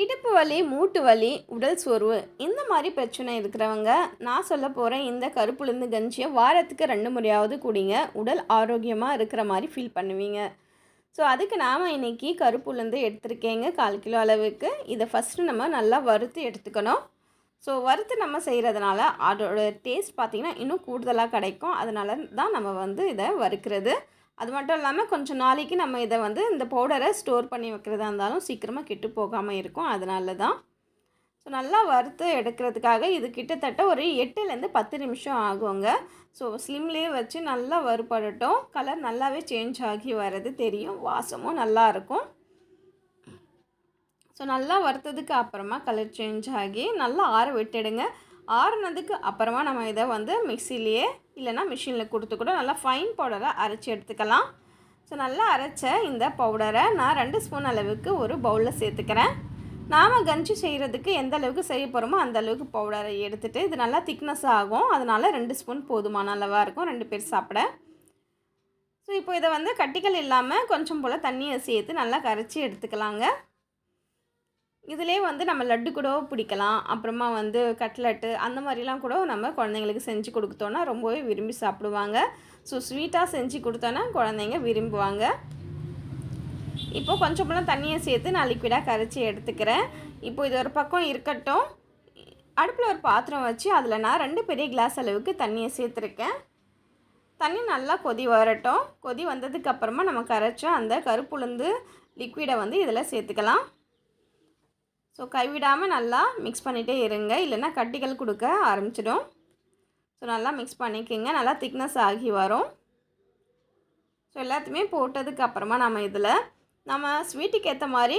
இடுப்பு வலி மூட்டு வலி உடல் சோர்வு இந்த மாதிரி பிரச்சனை இருக்கிறவங்க நான் சொல்ல போகிறேன் இந்த கருப்புளுந்து கஞ்சியை வாரத்துக்கு ரெண்டு முறையாவது குடிங்க. உடல் ஆரோக்கியமாக இருக்கிற மாதிரி ஃபீல் பண்ணுவீங்க. ஸோ அதுக்கு நாம் இன்றைக்கி கருப்புளுந்து எடுத்திருக்கேங்க கால் கிலோ அளவுக்கு. இதை ஃபஸ்ட்டு நம்ம நல்லா வறுத்து எடுத்துக்கணும். ஸோ வறுத்து நம்ம செய்கிறதுனால அதோட டேஸ்ட் பார்த்திங்கன்னா இன்னும் கூடுதலாக கிடைக்கும். அதனால தான் நம்ம வந்து இதை வறுக்கிறது. அது மட்டும் இல்லாமல் கொஞ்சம் நாளைக்கு நம்ம இதை வந்து இந்த பவுடரை ஸ்டோர் பண்ணி வைக்கிறதா இருந்தாலும் சீக்கிரமாக கெட்டு போகாமல் இருக்கும். அதனால தான் ஸோ நல்லா வறுத்து எடுக்கிறதுக்காக இது கிட்டத்தட்ட ஒரு எட்டுலேருந்து பத்து நிமிஷம் ஆகுங்க. ஸோ ஸ்லிம்லேயே வச்சு நல்லா வறுபடட்டும். கலர் நல்லாவே சேஞ்ச் ஆகி வர்றது தெரியும். வாசமும் நல்லா இருக்கும். ஸோ நல்லா வறுத்ததுக்கு அப்புறமா கலர் சேஞ்ச் ஆகி நல்லா ஆற விட்டுடுங்க. ஆறுனதுக்கு அப்புறமா நம்ம இதை வந்து மிக்சிலேயே இல்லைனா மிஷினில் கொடுத்து கூட நல்லா ஃபைன் பவுடரை அரைச்சி எடுத்துக்கலாம். ஸோ நல்லா அரைச்ச இந்த பவுடரை நான் ரெண்டு ஸ்பூன் அளவுக்கு ஒரு பவுலில் சேர்த்துக்கிறேன். நாம் கஞ்சி செய்கிறதுக்கு எந்த அளவுக்கு செய்ய போகிறோமோ அந்த அளவுக்கு பவுடரை எடுத்துகிட்டு இது நல்லா திக்னஸ் ஆகும். அதனால் ரெண்டு ஸ்பூன் போதுமான அளவாக இருக்கும். ரெண்டு பேர் சாப்பிட. ஸோ இப்போ இதை வந்து கட்டிகள் இல்லாமல் கொஞ்சம் போல் தண்ணியை சேர்த்து நல்லா கரைச்சி எடுத்துக்கலாங்க. இதிலே வந்து நம்ம லட்டு கூட பிடிக்கலாம். அப்புறமா வந்து கட்லெட்டு அந்த மாதிரிலாம் கூட நம்ம குழந்தைங்களுக்கு செஞ்சு கொடுத்தோன்னா ரொம்பவே விரும்பி சாப்பிடுவாங்க. ஸோ ஸ்வீட்டாக செஞ்சு கொடுத்தோன்னா குழந்தைங்க விரும்புவாங்க. இப்போ கொஞ்சம் தண்ணியை சேர்த்து நான் லிக்விடாக கரைச்சி எடுத்துக்கிறேன். இப்போ இது ஒரு பக்கம் இருக்கட்டும். அடுப்பில் ஒரு பாத்திரம் வச்சு அதில் நான் ரெண்டு பெரிய கிளாஸ் அளவுக்கு தண்ணியை சேர்த்துருக்கேன். தண்ணி நல்லா கொதி வரட்டும். கொதி வந்ததுக்கப்புறமா நம்ம கரைச்சோம் அந்த கருப்புளுந்து லிக்விடை வந்து இதில் சேர்த்துக்கலாம். ஸோ கைவிடாமல் நல்லா மிக்ஸ் பண்ணிகிட்டே இருங்க. இல்லைன்னா கட்டிகள் கொடுக்க ஆரம்பிச்சிடும். ஸோ நல்லா மிக்ஸ் பண்ணிக்கோங்க. நல்லா திக்னஸ் ஆகி வரும். ஸோ எல்லாத்தையுமே போட்டதுக்கு அப்புறமா நம்ம இதில் நம்ம ஸ்வீட்டுக்கு ஏற்ற மாதிரி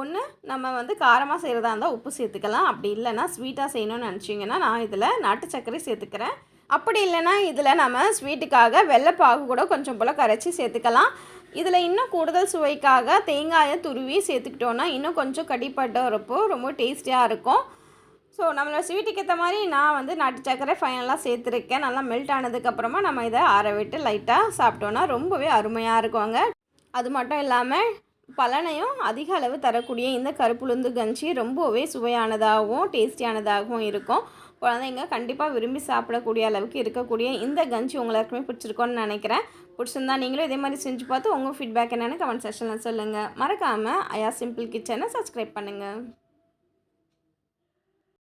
ஒன்று நம்ம வந்து காரமாக செய்கிறதா இருந்தால் உப்பு சேர்த்துக்கலாம். அப்படி இல்லைன்னா ஸ்வீட்டாக செய்யணும்னு நினச்சிங்கன்னா நான் இதில் நாட்டு சர்க்கரை சேர்த்துக்கிறேன். அப்படி இல்லைன்னா இதில் நம்ம ஸ்வீட்டுக்காக வெள்ளைப்பாகு கூட கொஞ்சம் போல் கரைச்சி சேர்த்துக்கலாம். இதில் இன்னும் கூடுதல் சுவைக்காக தேங்காயை துருவி சேர்த்துக்கிட்டோன்னா இன்னும் கொஞ்சம் கடிப்பட்ட வரப்போ ரொம்ப டேஸ்டியாக இருக்கும். ஸோ நம்மளோட ஸ்வீட்டுக்கு ஏற்ற மாதிரி நான் வந்து நாட்டு சக்கரை ஃபைனலாக சேர்த்துருக்கேன். நல்லா மெல்ட் ஆனதுக்கப்புறமா நம்ம இதை ஆற விட்டு லைட்டாக சாப்பிட்டோன்னா ரொம்பவே அருமையாக இருக்குங்க. அது மட்டும் இல்லாமல் பலனையும் அதிக அளவு தரக்கூடிய இந்த கருப்புளுந்து கஞ்சி ரொம்பவே சுவையானதாகவும் டேஸ்டியானதாகவும் இருக்கும். குழந்தைங்க கண்டிப்பாக விரும்பி சாப்பிடக்கூடிய அளவுக்கு இருக்கக்கூடிய இந்த கஞ்சி உங்களுக்குமே பிடிச்சிருக்கோன்னு நினைக்கிறேன். பிடிச்சிருந்தா நீங்களும் இதே மாதிரி செஞ்சு பார்த்து உங்கள் ஃபீட்பேக் என்னென்னு கமெண்ட் செக்ஷனில் சொல்லுங்கள் மறக்காமல் ஐயா சிம்பிள் கிச்சனை சப்ஸ்கிரைப் பண்ணுங்கள்